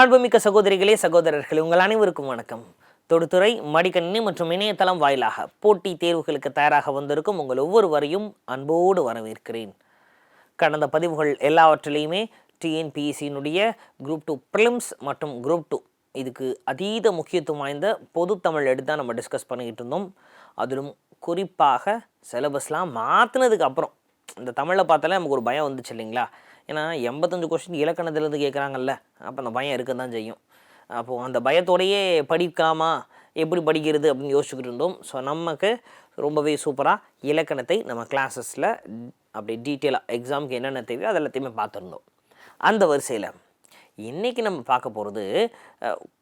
அன்புமிக்க சகோதரிகளே சகோதரர்களே உங்கள் அனைவருக்கும் வணக்கம். தொடுத்துறை மடிக்கணினி மற்றும் இணையதளம் வாயிலாக போட்டி தேர்வுகளுக்கு தயாராக வந்திருக்கும் உங்கள் ஒவ்வொருவரையும் அன்போடு வரவேற்கிறேன். கடந்த பதிவுகள் எல்லாவற்றிலையுமே டிஎன்பிஎஸ்சியினுடைய குரூப் டூ ப்ரிலிம்ஸ் மற்றும் குரூப் டூ இதுக்கு அதீத முக்கியத்துவம் வாய்ந்த பொது தமிழ் எடுத்து தான் நம்ம டிஸ்கஸ் பண்ணிக்கிட்டு இருந்தோம். அதிலும் குறிப்பாக சிலபஸ்லாம் மாற்றினதுக்கு அப்புறம் இந்த தமிழை பார்த்தாலே நமக்கு ஒரு பயம் வந்துச்சு இல்லைங்களா? ஏன்னா எண்பத்தஞ்சு கொஸ்டின் இலக்கணத்துலேருந்து கேட்குறாங்கல்ல அப்போ அந்த பயம் இருக்க தான் செய்யும். அப்போது அந்த பயத்தோடையே படிக்காமா எப்படி படிக்கிறது அப்படின்னு யோசிச்சுக்கிட்டு இருந்தோம். ஸோ நமக்கு ரொம்பவே சூப்பராக இலக்கணத்தை நம்ம கிளாஸஸில் அப்படி டீட்டெயிலாக எக்ஸாமுக்கு என்னென்ன தேவையோ அது எல்லாத்தையுமே பார்த்துருந்தோம். அந்த வரிசையில் இன்றைக்கி நம்ம பார்க்க போகிறது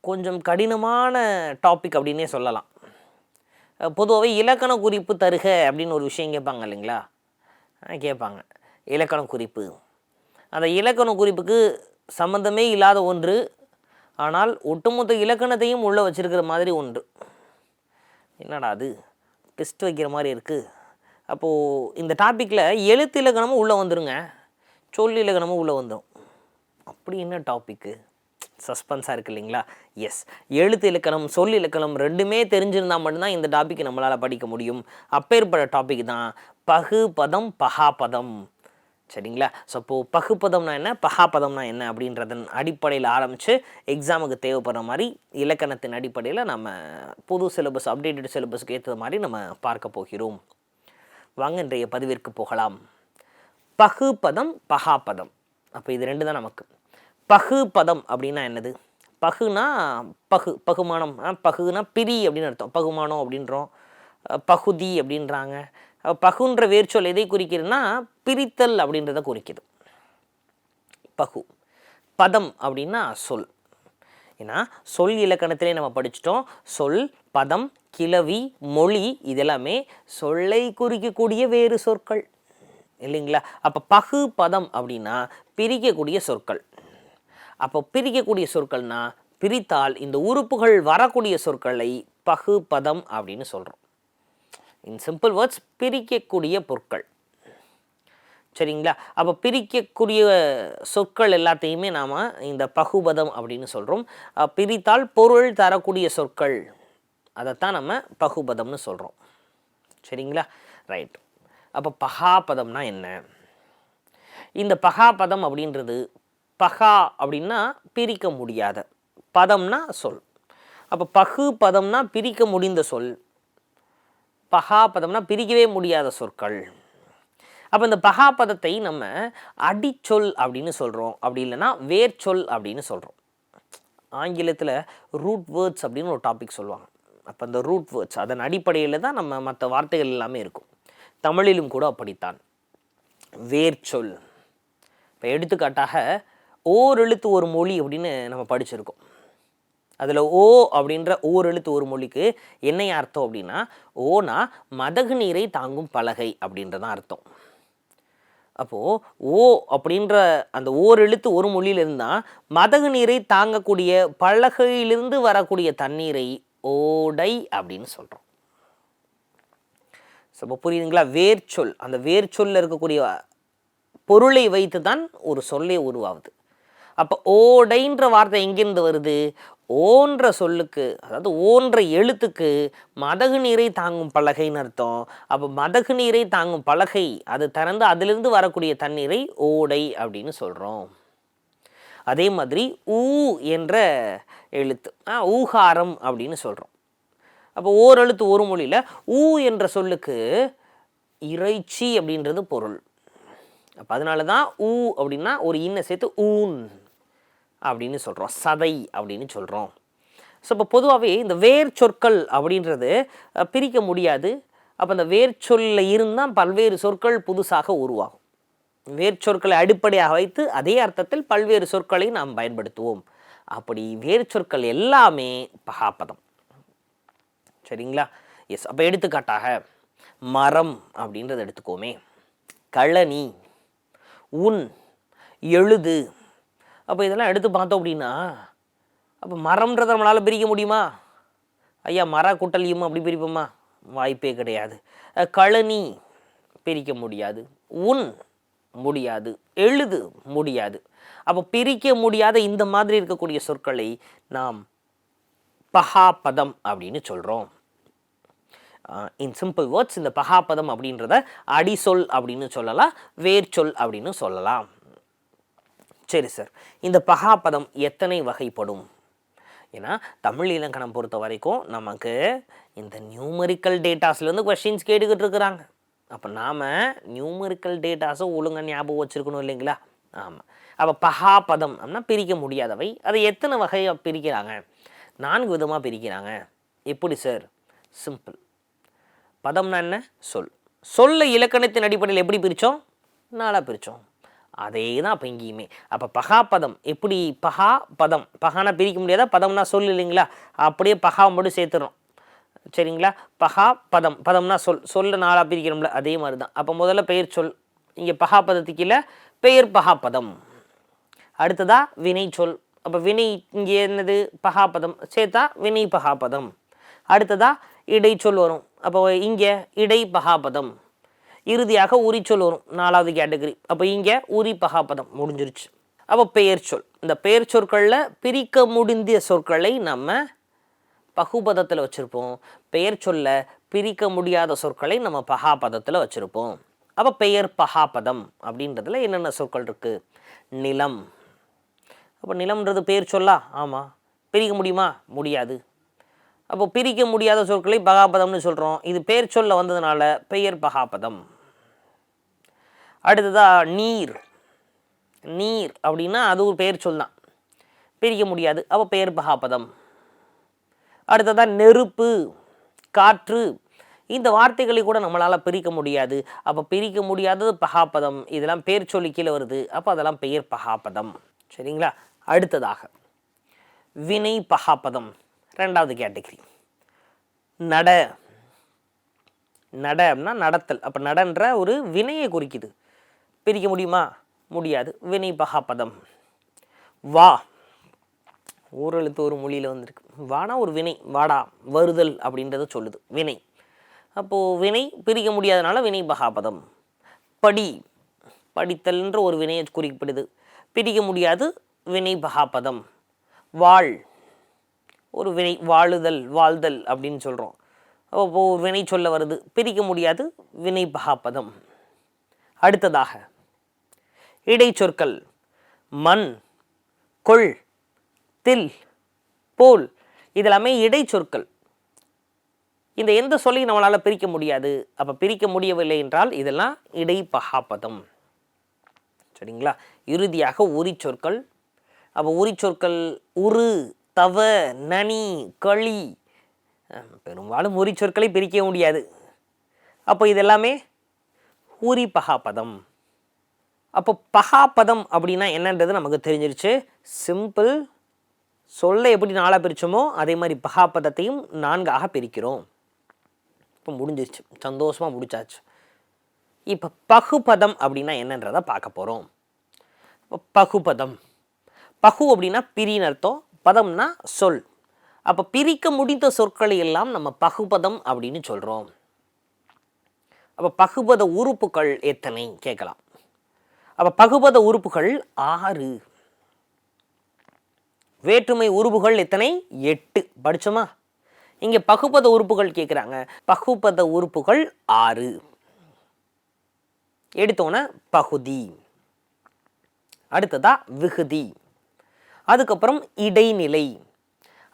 கொஞ்சம் கடினமான டாபிக் அப்படின்னே சொல்லலாம். பொதுவாகவே இலக்கண குறிப்பு தருக அப்படின்னு ஒரு விஷயம் கேட்பாங்க இல்லைங்களா? கேட்பாங்க. இலக்கண குறிப்பு. அந்த இலக்கண குறிப்புக்கு சம்மந்தமே இல்லாத ஒன்று. ஆனால் ஒட்டுமொத்த இலக்கணத்தையும் உள்ளே வச்சுருக்கிற மாதிரி ஒன்று. என்னடா அது? டெஸ்ட் வைக்கிற மாதிரி இருக்குது அப்போது இந்த டாப்பிக்கில் எழுத்து இலக்கணமும் உள்ளே வந்துடுங்க சொல் இலக்கணமும் உள்ளே வந்துடும் அப்படி என்ன டாப்பிக்கு சஸ்பென்ஸாக இருக்கு இல்லைங்களா? எஸ் எழுத்து இலக்கணம் சொல் இலக்கணம் ரெண்டுமே தெரிஞ்சிருந்தால் மட்டும்தான் இந்த டாபிக் நம்மளால் படிக்க முடியும். அப்பேற்பட்ட டாபிக் தான் பகு பதம் பகாபதம். சரிங்களா? ஸோ இப்போது பகுப்பதம்னா என்ன? பகாபதம்னா என்ன? அப்படின்றதன் அடிப்படையில் ஆரம்பித்து எக்ஸாமுக்கு தேவைப்படுற மாதிரி இலக்கணத்தின் அடிப்படையில் நம்ம புது சிலபஸ் அப்டேட்டட் சிலபஸ்க்கு ஏற்ற மாதிரி நம்ம பார்க்க போகிறோம். வாங்க இன்றைய பதிவிற்கு போகலாம். பகுபதம் பகாபதம் அப்போ இது ரெண்டு தான் நமக்கு. பகு பதம் அப்படின்னா என்னது? பகுனா பகு பகுமானம். பகுனா பிரி அப்படின்னு அர்த்தம். பகுமானம் அப்படின்றோம். பகுதி அப்படின்றாங்க. பகுன்ற வேர்ச்சொல் எதை குறிக்கிறதுனா பிரித்தல் அப்படின்றத குறிக்குது. பகு. பதம் அப்படின்னா சொல். ஏன்னா சொல் இலக்கணத்திலே நம்ம படிச்சிட்டோம். சொல் பதம் கிளவி மொழி இதெல்லாமே சொல்லை குறிக்கக்கூடிய வேறு சொற்கள். இல்லைங்களா? அப்போ பகு பதம் அப்படின்னா பிரிக்கக்கூடிய சொற்கள். அப்போ பிரிக்கக்கூடிய சொற்கள்னா பிரித்தால் இந்த உறுப்புகள் வரக்கூடிய சொற்களை பகு பதம் அப்படின்னு சொல்கிறோம் இன் சிம்பிள் வேர்ட்ஸ் பிரிக்கக்கூடிய பொருட்கள். சரிங்களா? அப்போ பிரிக்கக்கூடிய சொற்கள் எல்லாத்தையுமே நாம் இந்த பகுபதம் அப்படின்னு சொல்கிறோம் பிரித்தால் பொருள் தரக்கூடிய சொற்கள். அதைத்தான் நம்ம பகுபதம்னு சொல்கிறோம் சரிங்களா? ரைட் அப்போ பகாபதம்னா என்ன? இந்த பகாபதம் அப்படின்றது பகா அப்படின்னா பிரிக்க முடியாத. பதம்னா சொல். அப்போ பகு பதம்னா பிரிக்க முடிந்த சொல். பகாபதம்னா பிரிக்கவே முடியாத சொற்கள். அப்போ இந்த பகாபதத்தை நம்ம அடிச்சொல் அப்படின்னு சொல்கிறோம் அப்படி இல்லைன்னா வேர்ச்சொல் அப்படின்னு சொல்கிறோம் ஆங்கிலத்தில் ரூட் வேர்ட்ஸ் அப்படின்னு ஒரு டாபிக் சொல்லுவாங்க. அப்போ அந்த ரூட் வேர்ட்ஸ் அதன் அடிப்படையில் தான் நம்ம மற்ற வார்த்தைகள் எல்லாமே இருக்கும். தமிழிலும் கூட அப்படித்தான். வேர்ச்சொல். இப்போ எடுத்துக்காட்டாக ஓர் எழுத்து ஒரு மொழி அப்படின்னு நம்ம படிச்சிருக்கோம். அதில் ஓ அப்படின்ற ஓர் எழுத்து ஒரு மொழிக்கு என்ன அர்த்தம் அப்படின்னா ஓனா மதகு நீரை தாங்கும் பலகை அப்படின்றதான் அர்த்தம். அப்போது ஓ அப்படின்ற அந்த ஓர் எழுத்து ஒரு மொழியிலிருந்து தான் மதகு நீரை தாங்கக்கூடிய பலகையிலிருந்து வரக்கூடிய தண்ணீரை ஓடை அப்படின்னு சொல்கிறோம் ஸோ இப்போ புரியுதுங்களா? வேர்ச்சொல் அந்த வேர்ச்சொல்ல இருக்கக்கூடிய பொருளை வைத்து தான் ஒரு சொல்லே உருவாகுது. அப்போ ஓடைன்ற வார்த்தை எங்கேருந்து வருது? ஓன்ற சொல்லுக்கு அதாவது ஓன்ற எழுத்துக்கு மதகு நீரை தாங்கும் பலகைன்னு அர்த்தம். அப்போ மதகு நீரை தாங்கும் பலகை அது திறந்து அதிலிருந்து வரக்கூடிய தண்ணீரை ஓடை அப்படின்னு சொல்கிறோம் அதே மாதிரி ஊ என்ற எழுத்து ஊகாரம் அப்படின்னு சொல்கிறோம் அப்போ ஓரெழுத்து ஒரு மொழியில் ஊ என்ற சொல்லுக்கு இறைச்சி அப்படின்றது பொருள். அப்போ அதனால தான் ஊ அப்படின்னா ஒரு இன்ன சேர்த்து ஊன். அப்படின்னு சொல்கிறோம் சதை அப்படின்னு சொல்கிறோம் ஸோ இப்போ பொதுவாகவே இந்த வேர் சொற்கள் அப்படின்றது பிரிக்க முடியாது. அப்போ அந்த வேர் சொல்லில் இருந்தால் பல்வேறு சொற்கள் புதுசாக உருவாகும். வேர் சொற்களை அடிப்படையாக வைத்து அதே அர்த்தத்தில் பல்வேறு சொற்களை நாம் பயன்படுத்துவோம். அப்படி வேர் சொற்கள் எல்லாமே பகாபதம். சரிங்களா? எஸ் அப்போ எடுத்துக்காட்டாக மரம் அப்படின்றத எடுத்துக்கோமே. கழனி உன் எழுது அப்போ இதெல்லாம் எடுத்து பார்த்தோம் அப்படின்னா அப்போ மரம்ன்றதை நம்மளால் பிரிக்க முடியுமா? ஐயா மர குட்டலியும் அப்படி பிரிப்போமா? வாய்ப்பே கிடையாது. கழனி பிரிக்க முடியாது. உன் முடியாது. எழுது முடியாது. அப்போ பிரிக்க முடியாத இந்த மாதிரி இருக்கக்கூடிய சொற்களை நாம் பகாபதம் அப்படின்னு சொல்கிறோம் இன் சிம்பிள் வேர்ட்ஸ் இந்த பகாபதம் அப்படின்றத அடிசொல் அப்படின்னு சொல்லலாம் வேர்ச்சொல் அப்படின்னு சொல்லலாம். சரி சார் இந்த பகாபதம் எத்தனை வகைப்படும்? ஏன்னா தமிழ் இலக்கணம் பொறுத்த வரைக்கும் நமக்கு இந்த நியூமரிக்கல் டேட்டாஸ்லேருந்து கொஷின்ஸ் கேட்டுக்கிட்டு இருக்கிறாங்க. அப்போ நாம் நியூமரிக்கல் டேட்டாஸை ஒழுங்காக ஞாபகம் வச்சுருக்கணும் இல்லைங்களா? ஆமாம் அப்போ பகாபதம் அப்படின்னா பிரிக்க முடியாதவை. அதை எத்தனை வகையாக பிரிக்கிறாங்க? நான்கு விதமாக பிரிக்கிறாங்க. எப்படி சார்? சிம்பிள் பதம்னா என்ன? சொல். சொல்ல இலக்கணத்தின் அடிப்படையில் எப்படி பிரித்தோம்? நாளாக பிரித்தோம். அதே தான் அப்போ இங்கேயுமே. அப்போ பகாபதம் எப்படி பகா பதம் பகானா பிரிக்க முடியாதா? பதம்னா சொல் இல்லைங்களா? அப்படியே பகா மட்டும் சேர்த்துறோம் சரிங்களா? பகா பதம் பதம்னா சொல் சொல்ல நாளாக பிரிக்கிறோம்ல அதே மாதிரி தான் அப்போ முதல்ல பெயர் சொல். இங்கே பகா பதத்துக்கு இல்லை பெயர் பகா பதம் அடுத்ததா வினை சொல். அப்போ வினை இங்கே என்னது? பகாபதம். சேர்த்தா வினை பகாபதம். அடுத்ததா இடைச்சொல் வரும். அப்போ இங்கே இடை பகாபதம் இறுதியாக உரிச்சொல் வரும் நாலாவது கேட்டகரி. அப்போ இங்கே உரி பகாபதம் முடிஞ்சிருச்சு. அப்போ பெயர் சொல். இந்த பெயர் சொற்களில் பிரிக்க முடிந்த சொற்களை நம்ம பகுபதத்தில் வச்சுருப்போம். பெயர் சொல்ல பிரிக்க முடியாத சொற்களை நம்ம பகாபதத்தில் வச்சுருப்போம். அப்போ பெயர் பகாபதம் அப்படின்றதுல என்னென்ன சொற்கள் இருக்குது நிலம். அப்போ நிலம்ன்றது பெயர் சொல்லா? ஆமாம் பிரிக்க முடியுமா? முடியாது. அப்போ பிரிக்க முடியாத சொற்களை பகாபதம்னு சொல்கிறோம் இது பேர் சொல்ல வந்ததுனால பெயர் பகாபதம். அடுத்ததாக நீர். நீர் அப்படின்னா அது ஒரு பெயர் சொல் தான். பிரிக்க முடியாது. அப்போ பெயர் பகாபதம். அடுத்ததாக நெருப்பு காற்று. இந்த வார்த்தைகளை கூட நம்மளால் பிரிக்க முடியாது. அப்போ பிரிக்க முடியாதது பகாபதம். இதெல்லாம் பேர் சொல்லி கீழே வருது. அப்போ அதெல்லாம் பெயர் பகாபதம். சரிங்களா? அடுத்ததாக வினை பகாபதம். ரெண்டாவது கேட்டகரி. நட. நட அப்படின்னா நடத்தல். அப்போ நடன்ற ஒரு வினையை குறிக்குது. பிரிக்க முடியுமா? முடியாது. வினை பகாபதம். வா. ஓரெழுத்து ஒரு மொழியில் வந்திருக்கு. வானா ஒரு வினை. வாடா. வருதல் அப்படின்றத சொல்லுது. வினை. அப்போது வினை பிரிக்க முடியாதனால வினை பகாபதம். படி. படித்தல்ன்ற ஒரு வினையை குறிக்கப்படுது பிரிக்க முடியாது. வினை பகாபதம். வாழ். ஒரு வினை வாழுதல் வாழ்தல் அப்படின்னு சொல்கிறோம் அப்போ ஒரு வினை சொல்ல வருது பிரிக்க முடியாது வினை பகாபதம் அடுத்ததாக இடைச்சொற்கள் மண் கொள் தில் போல் இதெல்லாமே இடைச்சொற்கள். இந்த எந்த சொல்லையும் நம்மளால் பிரிக்க முடியாது. அப்போ பிரிக்க முடியவில்லை என்றால் இதெல்லாம் இடைப்பகாபதம் சரிங்களா? இறுதியாக உரிச்சொற்கள். அப்போ உரிச்சொற்கள் உரு தவ நனி களி. பெரும்பாலும் பெரும்பாலும் உரிச்சொற்களை பிரிக்க முடியாது. அப்போ இதெல்லாமே ஊரி பகாபதம். அப்போ பகாபதம் அப்படின்னா என்னன்றது நமக்கு தெரிஞ்சிருச்சு. சிம்பிள் சொல்ல எப்படி நாளாக பிரித்தோமோ அதே மாதிரி பகாபதத்தையும் நான்காக பிரிக்கிறோம். இப்போ முடிஞ்சிருச்சு. சந்தோஷமாக முடிச்சாச்சு. இப்போ பகுபதம் அப்படின்னா என்னன்றதை பார்க்க போகிறோம் பகுபதம். பகு அப்படின்னா பிரின்னு அர்த்தம். பதம்னா சொல். அப்போ பிரிக்க முடிந்த சொற்களை எல்லாம் நம்ம பகுபதம் அப்படின்னு சொல்கிறோம் அப்போ பகுபத உறுப்புகள் எத்தனை கேட்கலாம். அப்போ பகுபத உறுப்புகள் ஆறு. வேற்றுமை உறுப்புகள் எத்தனை? எட்டு. படிச்சோமா? இங்கே பகுபத உறுப்புகள் கேட்குறாங்க பகுபத உறுப்புகள் ஆறு. எடுத்தோன்னே பகுதி. அடுத்ததா விகுதி. அதுக்கப்புறம் இடைநிலை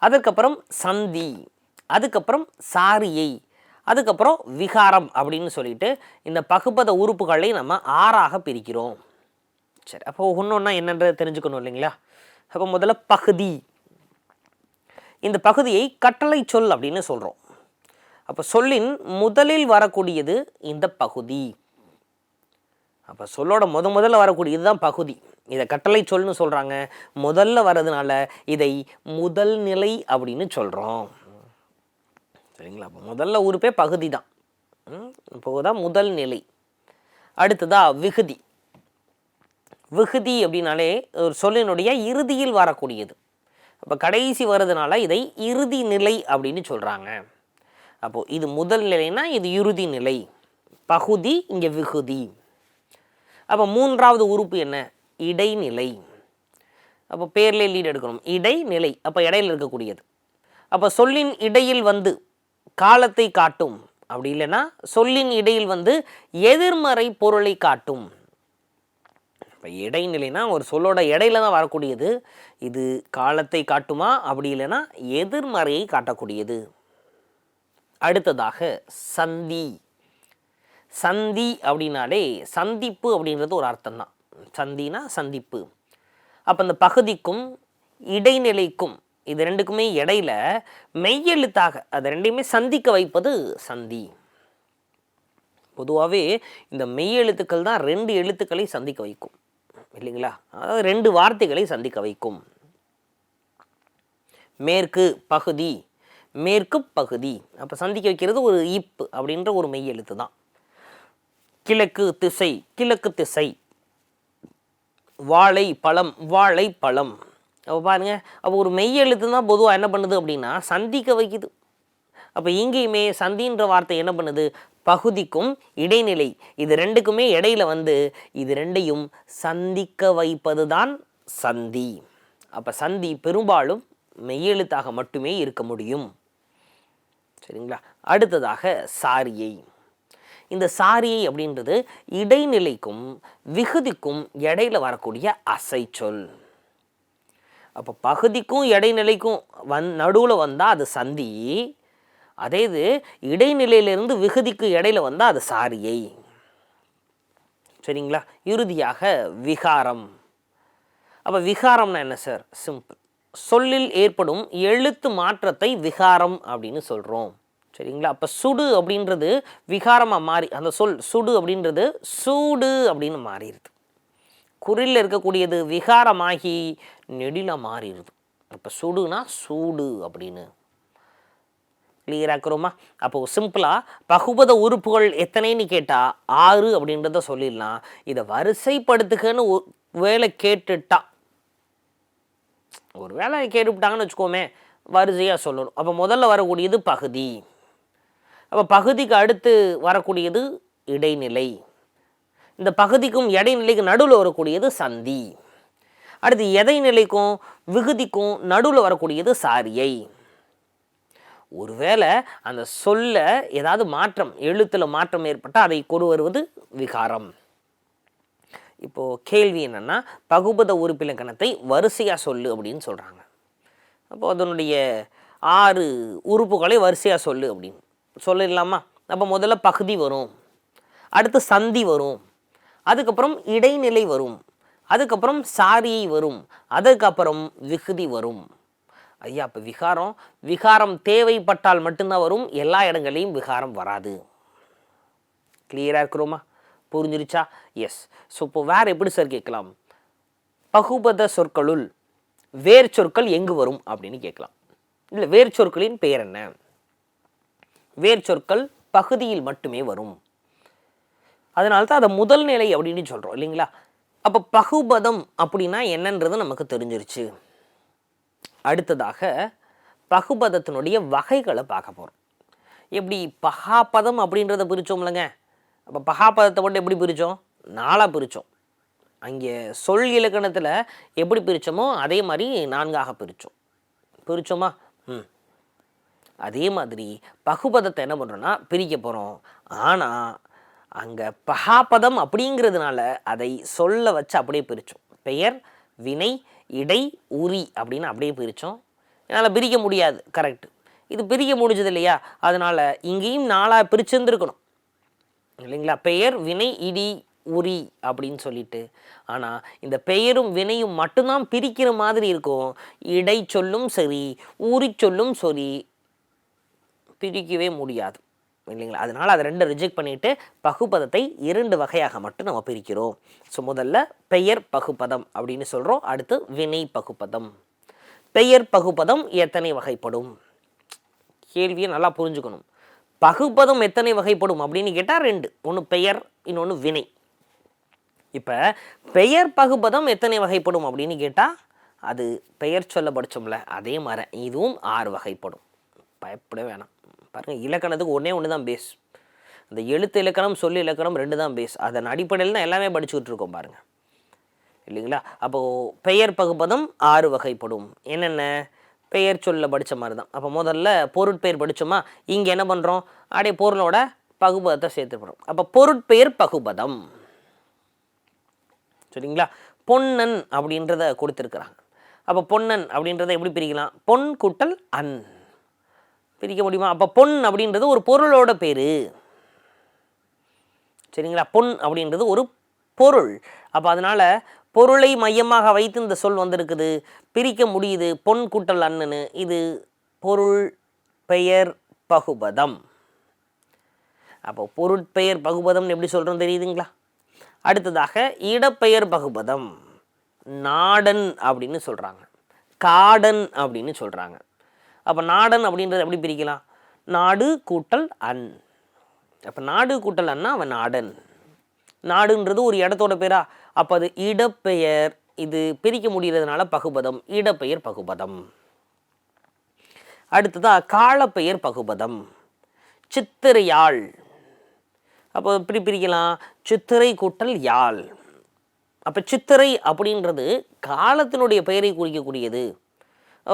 அதுக்கப்புறம் சந்தி அதுக்கப்புறம் சாரியை அதுக்கப்புறம் விகாரம் அப்படின்னு சொல்லிட்டு இந்த பகுபத உறுப்புகளை நம்ம ஆறாக பிரிக்கிறோம். சரி அப்போ ஒன்று என்னன்றது தெரிஞ்சுக்கணும் இல்லைங்களா? அப்போ முதல்ல பகுதி. இந்த பகுதியை கட்டளை சொல் அப்படின்னு சொல்கிறோம் அப்போ சொல்லின் முதலில் வரக்கூடியது இந்த பகுதி. அப்போ சொல்லோட முத முதல்ல வரக்கூடியது தான் பகுதி. இதை கட்டளை சொல்னு சொல்கிறாங்க முதல்ல வர்றதுனால இதை முதல் நிலை அப்படின்னு சொல்கிறோம் சரிங்களா? அப்போ முதல்ல உறுப்பே பகுதி தான். இப்போ தான் முதல் நிலை. அடுத்ததா விகுதி. விகுதி அப்படின்னாலே ஒரு சொல்லினுடைய இறுதியில் வரக்கூடியது. அப்போ கடைசி வர்றதுனால இதை இறுதி நிலை அப்படின்னு சொல்கிறாங்க அப்போது இது முதல் நிலைனா இது இறுதி நிலை. பகுதி இங்கே விகுதி. அப்போ மூன்றாவது உறுப்பு என்ன? இடைநிலை. அப்போ பேர்லே லீட் எடுக்கணும். இடைநிலை. அப்போ இடையில இருக்கக்கூடியது. அப்போ சொல்லின் இடையில் வந்து காலத்தை காட்டும். அப்படி இல்லைன்னா சொல்லின் இடையில் வந்து எதிர்மறை பொருளை காட்டும். இப்போ இடைநிலைனா ஒரு சொல்லோட இடையில தான் வரக்கூடியது. இது காலத்தை காட்டுமா? அப்படி இல்லைன்னா எதிர்மறையை காட்டக்கூடியது. அடுத்ததாக சந்தி. சந்தி அப்படின்னாலே சந்திப்பு அப்படின்றது ஒரு அர்த்தம் தான் சந்தினா சந்திப்பு. அப்போ இந்த பகுதிக்கும் இடைநிலைக்கும் இது ரெண்டுக்குமே இடையில மெய்யெழுத்தாக அது ரெண்டையுமே சந்திக்க வைப்பது சந்தி. பொதுவாகவே இந்த மெய்யெழுத்துக்கள் தான் ரெண்டு எழுத்துக்களை சந்திக்க வைக்கும். இல்லைங்களா? அதாவது ரெண்டு வார்த்தைகளை சந்திக்க வைக்கும். மேற்கு பகுதி மேற்கு பகுதி. அப்போ சந்திக்க வைக்கிறது ஒரு இப்பு அப்படின்ற ஒரு மெய் எழுத்து தான். கிழக்கு திசை கிழக்கு திசை. வாழை பழம் வாழை பழம் அப்போ பாருங்க அப்போ ஒரு மெய் எழுத்து தான் பொதுவாக என்ன பண்ணுது அப்படின்னா சந்திக்க வைக்குது. அப்போ இங்கேயுமே சந்தின்ற வார்த்தை என்ன பண்ணுது? பகுதிக்கும் இடைநிலை. இது ரெண்டுக்குமே இடையில வந்து இது ரெண்டையும் சந்திக்க வைப்பது தான் சந்தி. அப்போ சந்தி பெரும்பாலும் மெய்யெழுத்தாக மட்டுமே இருக்க முடியும். சரிங்களா? அடுத்ததாக சாரியை. இந்த சாரியை அப்படின்றது இடைநிலைக்கும் விகுதிக்கும் இடையில வரக்கூடிய அசைச்சொல். அப்போ பகுதிக்கும் இடைநிலைக்கும் வந் நடுவில் வந்தால் அது சந்தி அதே இது இடைநிலையிலிருந்து விகுதிக்கு இடையில வந்தால் அது சாரியை. சரிங்களா? இறுதியாக விகாரம். அப்போ விகாரம்னா என்ன சார்? சிம்பிள். சொல்லில் ஏற்படும் எழுத்து மாற்றத்தை விகாரம் அப்படின்னு சொல்கிறோம் சரிங்களா? அப்போ சுடு அப்படின்றது விகாரமாக மாறி அந்த சொல் சுடு அப்படின்றது சூடு அப்படின்னு மாறிடுது. குறில் இருக்கக்கூடியது விகாரமாகி நெடில மாறிடுது. இப்போ சுடுனா சூடு அப்படின்னு. கிளியராக்குறோமா அப்போது சிம்பிளாக பகுபத உறுப்புகள் எத்தனைன்னு கேட்டால் ஆறு அப்படின்றத சொல்லிடலாம். இதை வரிசைப்படுத்துகன்னு ஒ- வேலை கேட்டுட்டா. ஒரு வேலை கேட்டுவிட்டாங்கன்னு வச்சுக்கோமே வரிசையாக சொல்லணும். அப்போ முதல்ல வரக்கூடியது பகுதி. அப்போ பகுதிக்கு அடுத்து வரக்கூடியது இடைநிலை. இந்த பகுதிக்கும் இடைநிலைக்கு நடுவில் வரக்கூடியது சந்தி. அடுத்து எதைநிலைக்கும் விகுதிக்கும் நடுவில் வரக்கூடியது சாரியை. ஒருவேளை அந்த சொல்ல ஏதாவது மாற்றம் எழுத்தில் மாற்றம் ஏற்பட்டால் அதை கொண்டு வருவது விகாரம். இப்போது கேள்வி என்னென்னா பகுபத உறுப்பிலக்கணத்தை வரிசையாக சொல்லு அப்படின்னு சொல்கிறாங்க அப்போது அதனுடைய ஆறு உறுப்புகளை வரிசையாக சொல்லு அப்படின்னு. சொல்லிடலாமா? அப்போ முதல்ல பகுதி வரும். அடுத்து சந்தி வரும். அதுக்கப்புறம் இடைநிலை வரும். அதுக்கப்புறம் சாரியை வரும். அதுக்கப்புறம் விகுதி வரும். ஐயா இப்போ விகாரம் விகாரம் தேவைப்பட்டால் மட்டும்தான் வரும். எல்லா இடங்களையும் விகாரம் வராது. கிளியராக இருக்கிறோமா? புரிஞ்சிருச்சா? எஸ் ஸோ இப்போ வேறு எப்படி சார் கேட்கலாம்? பகுபத சொற்களுள் வேர் சொற்கள் எங்கு வரும் அப்படின்னு கேட்கலாம். இல்லை வேர் சொற்களின் பெயர் என்ன? வேர் சொற்கள் பகுதியில் மட்டுமே வரும். அதனால தான் அதை முதல் நிலை அப்படின்னு சொல்கிறோம் இல்லைங்களா? அப்போ பகுபதம் அப்படின்னா என்னன்றது நமக்கு தெரிஞ்சிருச்சு. அடுத்ததாக பகுபதத்தினுடைய வகைகளை பார்க்க போகிறோம் எப்படி பகாபதம் அப்படின்றத பிரித்தோம்லங்க அப்போ பகாபதத்தை மட்டும் எப்படி பிரித்தோம் நாலாக பிரித்தோம் அங்கே சொல் இலக்கணத்தில் எப்படி பிரித்தோமோ அதே மாதிரி நான்காக பிரித்தோம் பிரித்தோமா ம். அதே மாதிரி பகுபதத்தை என்ன பண்ணுறோன்னா பிரிக்க போகிறோம் ஆனால் அங்கே பகாபதம் அப்படிங்கிறதுனால அதை சொல்ல வச்சு அப்படியே பிரித்தோம் பெயர் வினை இடை உரி அப்படின்னு அப்படியே பிரித்தோம் என்னால் பிரிக்க முடியாது. கரெக்ட் இது பிரிக்க முடிஞ்சது இல்லையா? அதனால் இங்கேயும் நாளாக பிரிச்சிருந்துருக்கணும். இல்லைங்களா? பெயர் வினை இடி உரி அப்படின்னு சொல்லிட்டு. ஆனால் இந்த பெயரும் வினையும் மட்டும்தான் பிரிக்கிற மாதிரி இருக்கும். இடை சொல்லும் சரி உரி சொல்லும் சரி பிரிக்கவே முடியாது. இல்லைங்களா? அதனால் அதை ரெண்டு ரிஜெக்ட் பண்ணிட்டு பகுபதத்தை இரண்டு வகையாக மட்டும் நம்ம பிரிக்கிறோம். ஸோ முதல்ல பெயர் பகுபதம் அப்படின்னு சொல்கிறோம் அடுத்து வினை பகுபதம் பெயர் பகுபதம் எத்தனை வகைப்படும்? கேள்வியை நல்லா புரிஞ்சுக்கணும். பகுபதம் எத்தனை வகைப்படும் அப்படின்னு கேட்டால் ரெண்டு. ஒன்று பெயர் இன்னொன்று வினை. இப்போ பெயர் பகுபதம் எத்தனை வகைப்படும் அப்படின்னு கேட்டால் அது பெயர் சொல்ல படிச்சோம்ல அதே மாதிரி. இதுவும் ஆறு வகைப்படும். பயப்பட வேணாம். பாருங்கள் இலக்கணத்துக்கு ஒன்றே ஒன்று தான் பேஸ் அந்த எழுத்து இலக்கணம் சொல்லு இலக்கணம் ரெண்டு தான் பேஸ் அதன் அடிப்படையில் தான் எல்லாமே படிச்சுக்கிட்டு இருக்கோம் பாருங்கள் இல்லைங்களா? அப்போது பெயர் பகுபதம் ஆறு வகைப்படும். என்னென்ன? பெயர் சொல்ல படித்த மாதிரி தான் அப்போ முதல்ல பொருட்பெயர் படித்தோமா இங்கே என்ன பண்ணுறோம் அப்படியே பொருளோட பகுபதத்தை சேர்த்துப்படுறோம் அப்போ பொருட்பெயர் பகுபதம் சரிங்களா? பொன்னன் அப்படின்றத கொடுத்துருக்குறாங்க. அப்போ பொன்னன் அப்படின்றத எப்படி பிரிக்கலாம்? பொன் கூட்டல் அன். பிரிக்க முடியுமா? அப்போ பொன் அப்படின்றது ஒரு பொருளோட பேர். சரிங்களா? பொன் அப்படின்றது ஒரு பொருள். அப்போ அதனால் பொருளை மையமாக வைத்து இந்த சொல் வந்திருக்குது. பிரிக்க முடியுது. பொன் கூட்டல் அண்ணனு இது பொருள் பெயர் பகுபதம். அப்போ பொருட்பெயர் பகுபதம்னு எப்படி சொல்கிறோம் தெரியுதுங்களா? அடுத்ததாக இடப்பெயர் பகுபதம். நாடன் அப்படின்னு சொல்கிறாங்க காடன் அப்படின்னு சொல்கிறாங்க அப்போ நாடன் அப்படின்றத எப்படி பிரிக்கலாம்? நாடு கூட்டல் அன். அப்போ நாடு கூட்டல் அண்ணா அவன் நாடன். நாடுன்றது ஒரு இடத்தோட பேரா. அப்போ அது இடப்பெயர். இது பிரிக்க முடிகிறதுனால பகுபதம். இடப்பெயர் பகுபதம். அடுத்ததாக காலப்பெயர் பகுபதம். சித்திரை யாழ் அப்போ எப்படி பிரிக்கலாம்? சித்திரை கூட்டல் யாழ். அப்போ சித்திரை அப்படின்றது காலத்தினுடைய பெயரை குறிக்கக்கூடியது.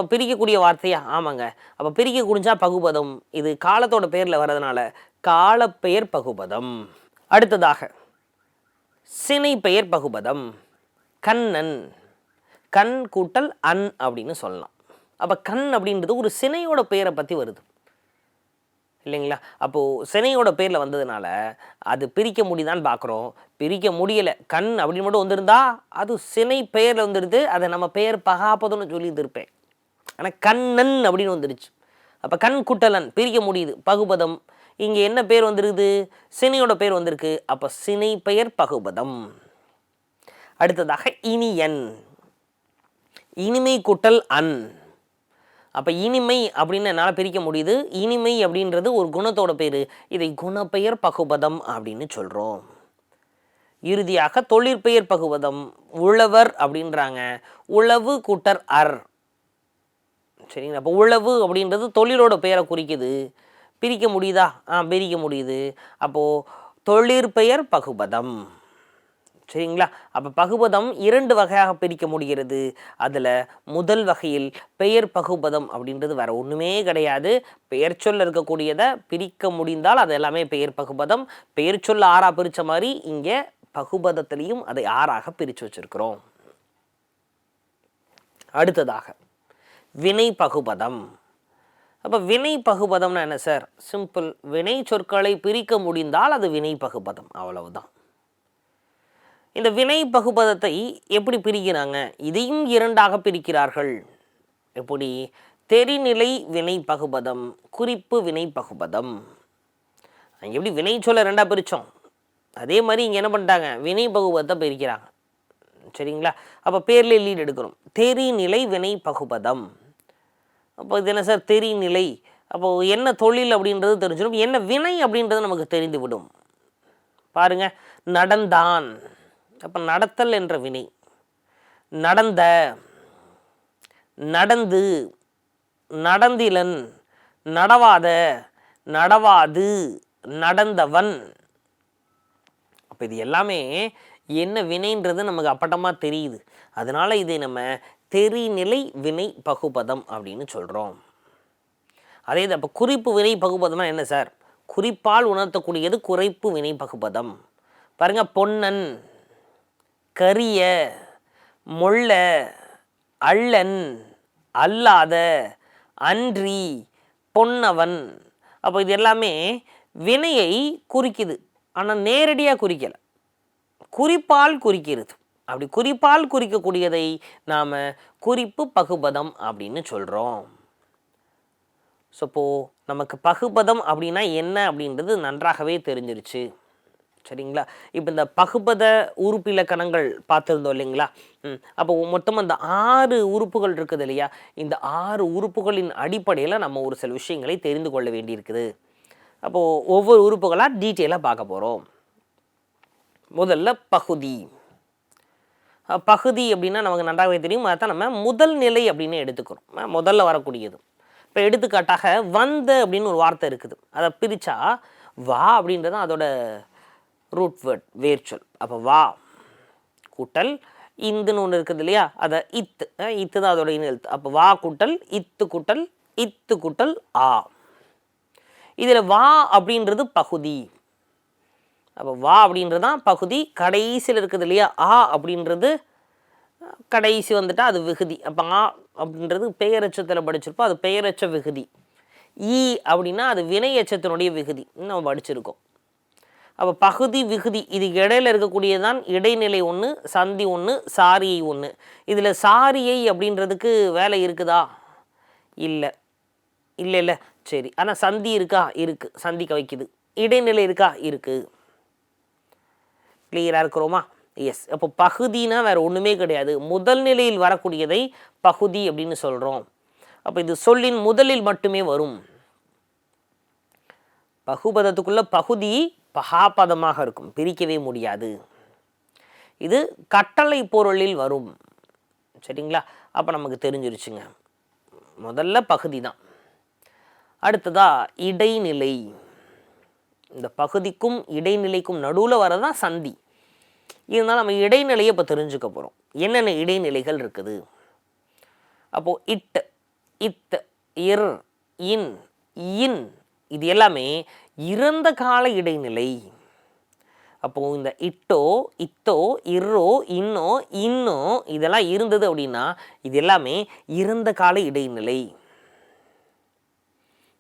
பிரிக்கக்கூடிய வார்த்தையா? ஆமாங்க. அப்போ பிரிக்க குடிஞ்சா பகுபதம். இது காலத்தோட பேரில் வர்றதுனால காலப்பெயர் பகுபதம். அடுத்ததாக சினை பெயர் பகுபதம். கண்ணன். கண் கூட்டல் அன் அப்படின்னு சொல்லலாம். அப்போ கண் அப்படின்றது ஒரு சினையோட பெயரை பற்றி வருது. இல்லைங்களா? அப்போது சினையோட பேரில் வந்ததுனால அது பிரிக்க முடியுதான்னு பார்க்குறோம் பிரிக்க முடியலை. கண் அப்படின்னு மட்டும் வந்திருந்தா அது சினை பெயரில் வந்துடுது அதை நம்ம பெயர் பகாப்பதுன்னு சொல்லி இருந்திருப்பேன் ஆனால் கண்ணன் அப்படின்னு வந்துடுச்சு. அப்போ கண் குட்டலன் பிரிக்க முடியுது. பகுபதம். இங்கே என்ன பேர் வந்திருக்குது? சினையோட பேர் வந்திருக்கு. அப்போ சினை பெயர் பகுபதம். அடுத்ததாக இனியன். இனிமை குட்டல் அன். அப்போ இனிமை அப்படின்னு என்னால் பிரிக்க முடியுது. இனிமை அப்படின்றது ஒரு குணத்தோட பேர். இதை குணப்பெயர் பகுபதம் அப்படின்னு சொல்கிறோம் இறுதியாக தொழிற்பெயர் பகுபதம். உழவர் அப்படின்றாங்க. உழவு கூட்டர் அர். சரிங்களா? அப்போ உழவு அப்படின்றது தொழிலோட பெயரை குறிக்குது. பிரிக்க முடியுதா? ஆ பிரிக்க முடியுது. அப்போது தொழிற்பெயர் பகுபதம். சரிங்களா? அப்போ பகுபதம் இரண்டு வகையாக பிரிக்க முடிகிறது. அதில் முதல் வகையில் பெயர் பகுபதம் அப்படின்றது வேறு ஒன்றுமே கிடையாது. பெயர் சொல்ல இருக்கக்கூடியதை பிரிக்க முடிந்தால் அது எல்லாமே பெயர் பகுபதம். பெயர் சொல்ல ஆறாக பிரித்த மாதிரி இங்கே பகுபதத்திலையும் அதை ஆறாக பிரித்து வச்சுருக்கிறோம். அடுத்ததாக வினை பகுபதம் அப்போ வினை பகுபதம்னா என்ன சார் சிம்பிள் வினை சொற்களை பிரிக்க முடிந்தால் அது வினை பகுபதம் அவ்வளவுதான். இந்த வினை பகுபதத்தை எப்படி பிரிக்கிறாங்க? இதையும் இரண்டாக பிரிக்கிறார்கள். எப்படி? தெரிநிலை வினை பகுபதம் குறிப்பு வினை பகுபதம் எப்படி வினை சொல்ல ரெண்டாக பிரித்தோம் அதே மாதிரி இங்கே என்ன பண்ணிட்டாங்க? வினை பகுபதத்தை பிரிக்கிறாங்க. சரிங்களா? அப்போ பேர்ல லீட் எடுக்கிறோம் தெரிநிலை வினை பகுபதம் அப்போ இது என்ன சார்? தெரிநிலை. அப்போது என்ன தொழில் அப்படின்றது தெரிஞ்சிடும். என்ன வினை அப்படின்றது நமக்கு தெரிந்துவிடும். பாருங்கள் நடந்தான். அப்போ நடத்தல் என்ற வினை. நடந்த நடந்து நடந்திலன் நடவாத நடவாது நடந்தவன். அப்போ இது எல்லாமே என்ன வினைன்றது நமக்கு அப்பட்டமாக தெரியுது. அதனால இதை நம்ம தெரிநிலை வினை பகுபதம் அப்படின்னு சொல்கிறோம் அதே இது அப்போ குறிப்பு வினை பகுபதம்னா என்ன சார்? குறிப்பால் உணர்த்தக்கூடியது குறைப்பு வினை பகுபதம். பாருங்க பொன்னன் கரிய மொள்ள அள்ளன் அல்லாத அன்றி பொன்னவன். அப்போ இது எல்லாமே வினையை குறிக்குது. ஆனால் நேரடியாக குறிக்கலை. குறிப்பால் குறிக்கிறது. அப்படி குறிப்பால் குறிக்கக்கூடியதை நாம் குறிப்பு பகுபதம் அப்படின்னு சொல்கிறோம் ஸோ இப்போது நமக்கு பகுபதம் அப்படின்னா என்ன அப்படின்றது நன்றாகவே தெரிஞ்சிருச்சு. சரிங்களா? இப்போ இந்த பகுபத உறுப்பு இலக்கணங்கள் பார்த்துருந்தோம் இல்லைங்களா? ம் அப்போ மொத்தம் அந்த ஆறு உறுப்புகள் இருக்குது இல்லையா? இந்த ஆறு உறுப்புகளின் அடிப்படையில் நம்ம ஒரு சில விஷயங்களை தெரிந்து கொள்ள வேண்டியிருக்குது. அப்போது ஒவ்வொரு உறுப்புகளாக டீட்டெயிலாக பார்க்க போகிறோம் முதல்ல பகுதி. பகுதி அப்படின்னா நமக்கு நன்றாகவே தெரியும். அதான் நம்ம முதல் நிலை அப்படின்னு எடுத்துக்கிறோம். முதல்ல வரக்கூடியது. இப்போ எடுத்துக்காட்டாக வந்த அப்படின்னு ஒரு வார்த்தை இருக்குது. அதை பிரித்தா வா அப்படின்றது அதோட ரூட் வேர்ட் வேர்ச்சொல் அப்போ வா கூட்டல் இந்துன்னு ஒன்று இருக்குது இல்லையா? அதை இத்து இத்து தான் அதோட இன அப்போ வா கூட்டல் இத்து கூட்டல் இத்து கூட்டல் ஆ. இதில் வா அப்படின்றது பகுதி. அப்போ வா அப்படின்றது தான் பகுதி. கடைசியில் இருக்குது இல்லையா? ஆ அப்படின்றது கடைசி வந்துட்டால் அது விகுதி. அப்போ ஆ அப்படின்றது பெயரச்சத்தில் படிச்சிருப்போம். அது பெயரச்ச விகுதி. ஈ அப்படின்னா அது வினையச்சத்தினுடைய விகுதி. நம்ம படிச்சிருக்கோம். அப்போ பகுதி விகுதி இது இடையில இருக்கக்கூடியதான் இடைநிலை ஒன்று சந்தி ஒன்று சாரியை ஒன்று இதில் சாரியை அப்படின்றதுக்கு வேலை இருக்குதா? இல்லை. இல்லை இல்லை. சரி. ஆனால் சந்தி இருக்கா? இருக்குது சந்திக்க வைக்குது இடைநிலை இருக்கா? இருக்குது கிளியராக இருக்கிறோமா? எஸ் அப்போ பகுதினா வேறு ஒன்றுமே கிடையாது. முதல் நிலையில் வரக்கூடியதை பகுதி அப்படின்னு சொல்கிறோம் அப்போ இது சொல்லின் முதலில் மட்டுமே வரும். பகுபதத்துக்குள்ள பகுதி பகாபதமாக இருக்கும். பிரிக்கவே முடியாது. இது கட்டளை பொருளில் வரும். சரிங்களா? அப்போ நமக்கு தெரிஞ்சிருச்சுங்க. முதல்ல பகுதி தான். அடுத்ததா இடைநிலை. இந்த பகுதிக்கும் இடைநிலைக்கும் நடுவில் வரதான் சந்தி. இருந்தாலும் நம்ம இடைநிலையை இப்போ தெரிஞ்சுக்க போகிறோம் என்னென்ன இடைநிலைகள் இருக்குது? அப்போது இட் இத் இர் இன் இன் இது எல்லாமே இறந்த கால இடைநிலை. அப்போது இந்த இட்டோ இத்தோ இர்ரோ இன்னோ இன்னோ இதெல்லாம் இருந்தது அப்படின்னா இது எல்லாமே இறந்த கால இடைநிலை.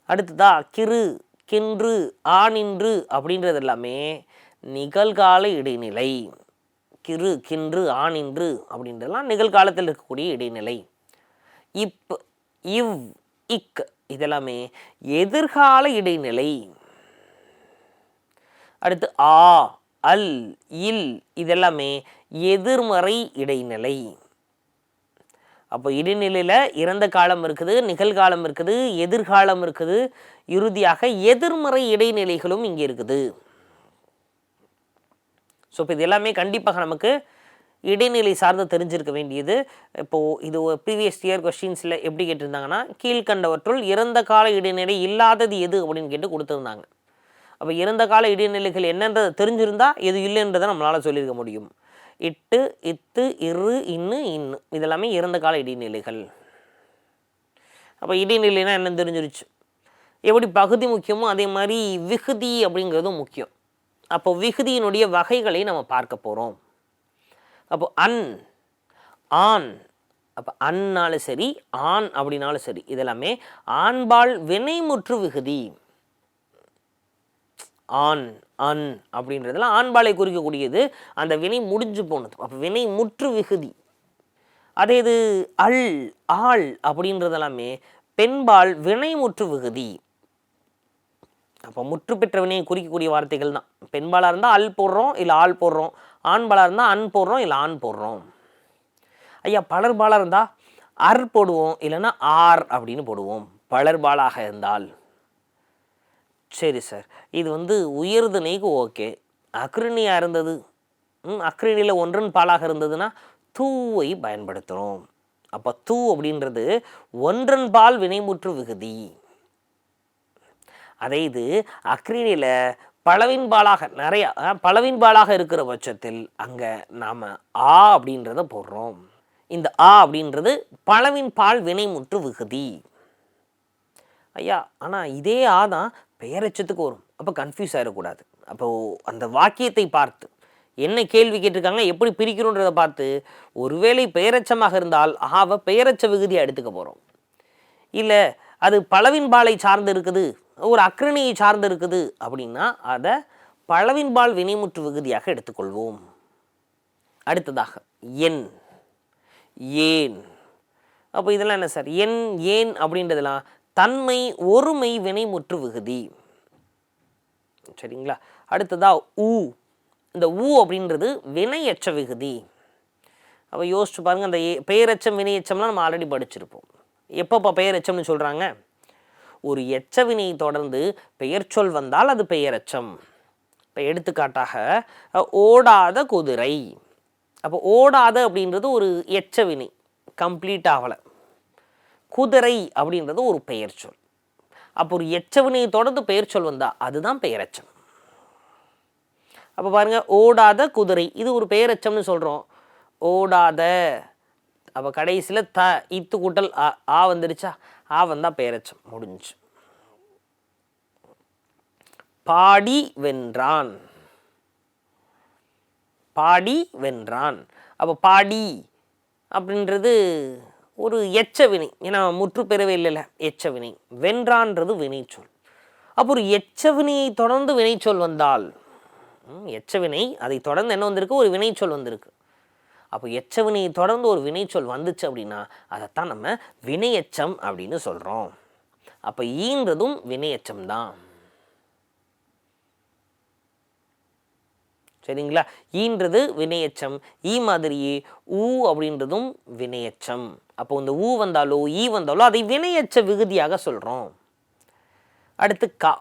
அடுத்ததா கிறு கின்று ஆனின்று அப்படின்றது எல்லாமே நிகழ்கால இடைநிலை. கிறு கின்று ஆனின்று அப்படின்றதெல்லாம் நிகழ்காலத்தில் இருக்கக்கூடிய இடைநிலை. இப் இவ் இக் இதெல்லாமே எதிர்கால இடைநிலை. அடுத்து ஆ அல் இல் இதெல்லாமே எதிர்மறை இடைநிலை. அப்போ இடைநிலையில் இறந்த காலம் இருக்குது நிகழ்காலம் இருக்குது எதிர்காலம் இருக்குது. இறுதியாக எதிர்மறை இடைநிலைகளும் இங்கே இருக்குது. ஸோ இப்போ இது எல்லாமே கண்டிப்பாக நமக்கு இடைநிலை சார்ந்து தெரிஞ்சிருக்க வேண்டியது. இப்போது இது ப்ரீவியஸ் இயர் கொஸ்டின்ஸில் எப்படி கேட்டிருந்தாங்கன்னா கீழ்கண்டவற்றுள் இறந்த கால இடைநிலை இல்லாதது எது அப்படின்னு கேட்டு கொடுத்துருந்தாங்க. அப்போ இறந்த கால இடைநிலைகள் என்னன்றதை தெரிஞ்சிருந்தால் எது இல்லைன்றதை நம்மளால் சொல்லியிருக்க முடியும். இட்டு இத்து இரு இன்னு இன்னு. இதெல்லாமே இறந்த கால இடைநிலைகள். அப்போ இடைநிலைனா என்னன்னு தெரிஞ்சிருச்சு? எப்படி பகுதி முக்கியமோ அதே மாதிரி விகுதி அப்படிங்கிறதும் முக்கியம். அப்போ விகுதியினுடைய வகைகளை நம்ம பார்க்க போகிறோம் அப்போ அன் ஆண். அப்போ அன்னாலும் சரி ஆண் அப்படின்னாலும் சரி இதெல்லாமே ஆண்பால் வினைமுற்று விகுதி. ஆண் அன் அப்படின்றதெல்லாம் ஆண்பாலை குறிக்கக்கூடியது. அந்த வினை முடிஞ்சு போனது. அப்போ வினை முற்று விகுதி. அதே இது அல் ஆள் அப்படின்றதெல்லாமே பெண்பால் வினை முற்று விகுதி. அப்போ முற்று பெற்ற வினையை குறிக்கக்கூடிய வார்த்தைகள் தான். பெண்பாலாக இருந்தால் அல் போடுறோம் இல்லை ஆள் போடுறோம். ஆண்பாலாக இருந்தால் அன் போடுறோம் இல்லை ஆண் போடுறோம். ஐயா பலர்பாலாக இருந்தால் அர் போடுவோம் இல்லைன்னா ஆர் அப்படின்னு போடுவோம். பலர்பாலாக இருந்தால். சரி சார். இது வந்து உயர்தனைக்கு ஓகே. அக்ரிணியாக இருந்தது. ம் அக்ரிணியில் ஒன்றன் பாலாக இருந்ததுன்னா தூவை பயன்படுத்துகிறோம் அப்போ தூ அப்படின்றது ஒன்றன் பால் வினைமுற்று விகுதி. அதே இது அக்ரிணியில் பழவின் பாலாக நிறையா அஹ், பாலாக இருக்கிற பட்சத்தில் அங்கே நாம் ஆ அப்படின்றத போடுறோம். இந்த ஆ அப்படின்றது பழவின் பால் வினைமுற்று விகுதி. ஐயா ஆனால் இதே ஆ தான் பெயரச்சத்துக்கு வரும். அப்போ கன்ஃபியூஸ் ஆகிடக்கூடாது அப்போது அந்த வாக்கியத்தை பார்த்து என்ன கேள்வி கேட்டிருக்காங்க எப்படி பிரிக்கிறோன்றதை பார்த்து ஒருவேளை பெயரச்சமாக இருந்தால் ஆவ பெயரச்ச விகுதியாக எடுத்துக்க போகிறோம் இல்லை அது பளவின்பாலை சார்ந்து இருக்குது ஒரு அக்ரணியை சார்ந்து இருக்குது அப்படின்னா அதை பளவின்பால் வினைமுற்று விகுதியாக எடுத்துக்கொள்வோம். அடுத்ததாக என் ஏன். அப்போ இதெல்லாம் என்ன சார்? என் ஏன் அப்படின்றதெல்லாம் தன்மை ஒருமை வினைமுற்று விகுதி சரிங்களா? அடுத்ததா ஊ. இந்த ஊ அப்படின்றது வினையற்ற விகுதி அப்போ யோசிச்சு பாருங்க அந்த பெயரச்சம் வினையச்சம்லாம் நம்ம ஆல்ரெடி படிச்சிருப்போம். எப்பப்போ பெயரெச்சம்னு சொல்கிறாங்க ஒரு எச்ச வினையை தொடர்ந்து பெயர்ச்சொல் வந்தால் அது பெயரெச்சம். இப்போ எடுத்துக்காட்டாக ஓடாத குதிரை. அப்போ ஓடாத அப்படின்றது ஒரு எச்ச வினை. கம்ப்ளீட் ஆகலை. குதிரை அப்படின்றது ஒரு பெயர் சொல். அப்போ ஒரு எச்சவனையை தொடர்ந்து பெயர் சொல் வந்தால் அதுதான் பெயரச்சம். அப்போ பாருங்க ஓடாத குதிரை இது ஒரு பெயரச்சம்னு சொல்கிறோம் ஓடாத அப்போ கடைசியில் த இத்து கூட்டல் ஆ ஆ வந்துருச்சா? ஆ வந்தால் பெயரச்சம் முடிஞ்சு. பாடி வென்றான். பாடி வென்றான். அப்போ பாடி அப்படின்றது ஒரு எச்ச வினை ஏன்னா முற்று பெறவே இல்லைல்ல. எச்ச வினை வென்றான்றது வினைச்சொல். அப்போ ஒரு எச்ச வினையை தொடர்ந்து வினைச்சொல் வந்தால் எச்ச வினை அதை தொடர்ந்து என்ன வந்திருக்கு? ஒரு வினைச்சொல் வந்திருக்கு. அப்போ எச்ச வினையை தொடர்ந்து ஒரு வினைச்சொல் வந்துச்சு அப்படின்னா அதைத்தான் நம்ம வினையச்சம் அப்படின்னு சொல்கிறோம் அப்போ ஈன்றதும் வினையச்சம் தான். சரிங்களா? ஈன்றது வினையச்சம். ஈ மாதிரியே ஊ அப்படின்றதும் வினையச்சம். அப்போ இந்த ஊ வந்தாலோ ஈ வந்தாலோ அதை வினையச்ச விகுதியாக சொல்கிறோம் அடுத்து கா.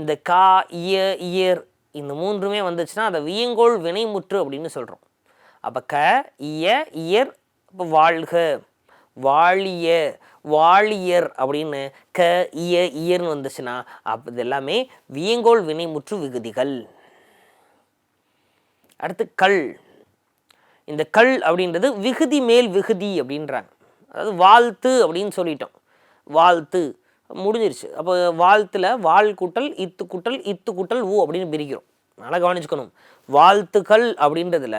இந்த கா இய இயர் இந்த மூன்றுமே வந்துச்சுன்னா அதை வியங்கோள் வினைமுற்று அப்படின்னு சொல்கிறோம் அப்போ க இய இயர் இப்போ வாழ்க. வாழிய வாழியர் அப்படின்னு க இய இயர்னு வந்துச்சுன்னா அப்போ இது எல்லாமே வியங்கோள் வினைமுற்று விகுதிகள். அடுத்து கல். இந்த கல் அப்படின்றது விகுதி மேல் விகுதி அப்படின்றாங்க. அதாவது வாழ்த்து அப்படின்னு சொல்லிட்டோம். வாழ்த்து. முடிஞ்சிருச்சு. அப்போ வாழ்த்துல வாழ் கூட்டல் இத்து கூட்டல் இத்து கூட்டல் ஊ அப்படின்னு பிரிக்கிறோம். நல்லா கவனிச்சுக்கணும். வாழ்த்துக்கள் அப்படின்றதுல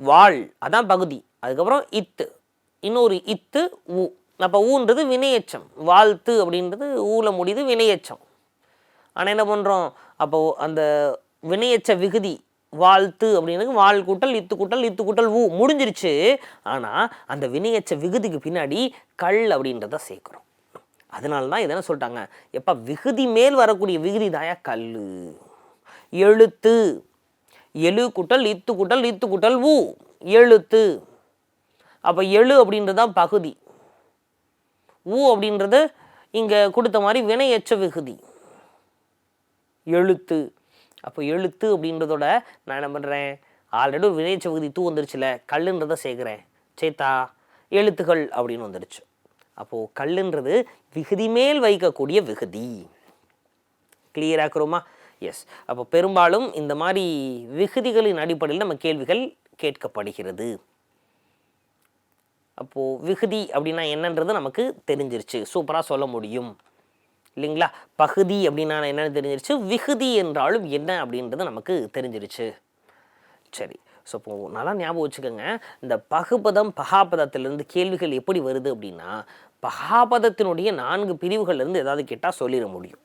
வாழ் அதான் பகுதி. அதுக்கப்புறம் இத்து. இன்னொரு இத்து ஊ. அப்போ ஊன்றது வினையச்சம். வாழ்த்து அப்படின்றது ஊல முடியுது வினையச்சம். ஆனால் என்ன பண்ணுறோம் அப்போது அந்த வினையச்ச விகுதி வாழ்த்து அப்படின்னு வாழ் கூட்டல் இத்து கூட்டல் இத்து கூட்டல் ஊ. முடிஞ்சிருச்சு. ஆனால் அந்த வினையச்ச விகுதிக்கு பின்னாடி கல் அப்படின்றத சேர்க்குறோம். அதனால தான் இதென்ன சொல்லிட்டாங்க. எப்போ விகுதி மேல் வரக்கூடிய விகுதி தாயா கல் எழுத்து. எழு கூட்டல் இத்து கூட்டல் இத்து கூட்டல் ஊ. எழுத்து. அப்போ எழு அப்படின்றது தான் பகுதி. ஊ அப்படின்றது இங்கே கொடுத்த மாதிரி வினையச்ச விகுதி. எழுத்து. அப்போ எழுத்து அப்படின்றதோட நான் என்ன பண்ணுறேன் ஆல்ரெடி ஒரு வினைச்ச விகுதி தூ வந்துருச்சுல கல்லுன்றதை சேர்க்குறேன். சேத்தா எழுத்துக்கள் அப்படின்னு வந்துடுச்சு அப்போது கல்லுன்றது விகுதி மேல் வைக்கக்கூடிய விகுதி. கிளியராக்குறோமா எஸ் அப்போ பெரும்பாலும் இந்த மாதிரி விகுதிகளின் அடிப்படையில் நம்ம கேள்விகள் கேட்கப்படுகிறது. அப்போது விகுதி அப்படின்னா என்னன்றது நமக்கு தெரிஞ்சிருச்சு. சூப்பராக சொல்ல முடியும். இல்லைங்களா? பகுதி அப்படின்னா என்னன்னு தெரிஞ்சிருச்சு. விகுதி என்றாலும் என்ன அப்படின்றது நமக்கு தெரிஞ்சிருச்சு. சரி. ஸோ இப்போ நல்லா ஞாபகம் வச்சுக்கோங்க. இந்த பகுபதம் பகாபதத்திலிருந்து கேள்விகள் எப்படி வருது அப்படின்னா பகாபதத்தினுடைய நான்கு பிரிவுகள்லேருந்து ஏதாவது கேட்டால் சொல்லிட முடியும்.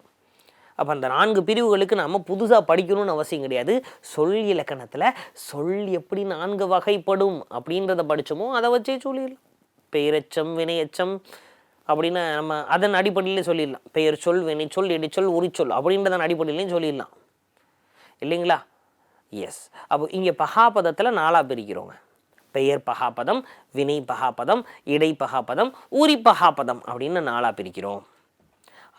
அப்போ அந்த நான்கு பிரிவுகளுக்கு நாம் புதுசாக படிக்கணும்னு அவசியம் கிடையாது. சொல் இலக்கணத்தில் சொல் எப்படி நான்கு வகைப்படும் அப்படின்றத படித்தோமோ அதை வச்சே சொல்லிடலாம். பேரச்சம் வினையச்சம் அப்படின்னு நம்ம அதன் அடிப்படையிலே சொல்லிடலாம். பெயர் சொல் வினைச்சொல் இடைச்சொல் உரிச்சொல் அப்படின்றதன் அடிப்படையிலையும் சொல்லிடலாம். இல்லைங்களா? எஸ் அப்போ இங்கே பகாபதத்தில் நாலாக பிரிக்கிறோங்க. பெயர் பகாபதம் வினை பகாபதம் இடை பகாபதம் உரி பகாபதம் அப்படின்னு நாலாக பிரிக்கிறோம்.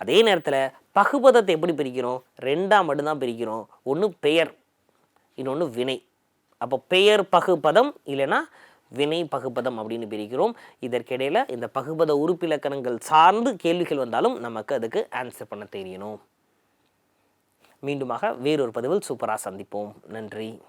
அதே நேரத்தில் பகுபதத்தை எப்படி பிரிக்கிறோம்? ரெண்டாம் மட்டும்தான் பிரிக்கிறோம். ஒன்று பெயர் இன்னொன்று வினை. அப்போ பெயர் பகுபதம் இல்லைன்னா வினை பகுபதம் அப்படின்னு பிரிக்கிறோம். இதற்கிடையில் இந்த பகுபத உறுப்பிலக்கணங்கள் சார்ந்து கேள்விகள் வந்தாலும் நமக்கு அதுக்கு ஆன்சர் பண்ண தெரியணும் மீண்டுமாக வேறொரு பதிவில் சூப்பராக சந்திப்போம். நன்றி.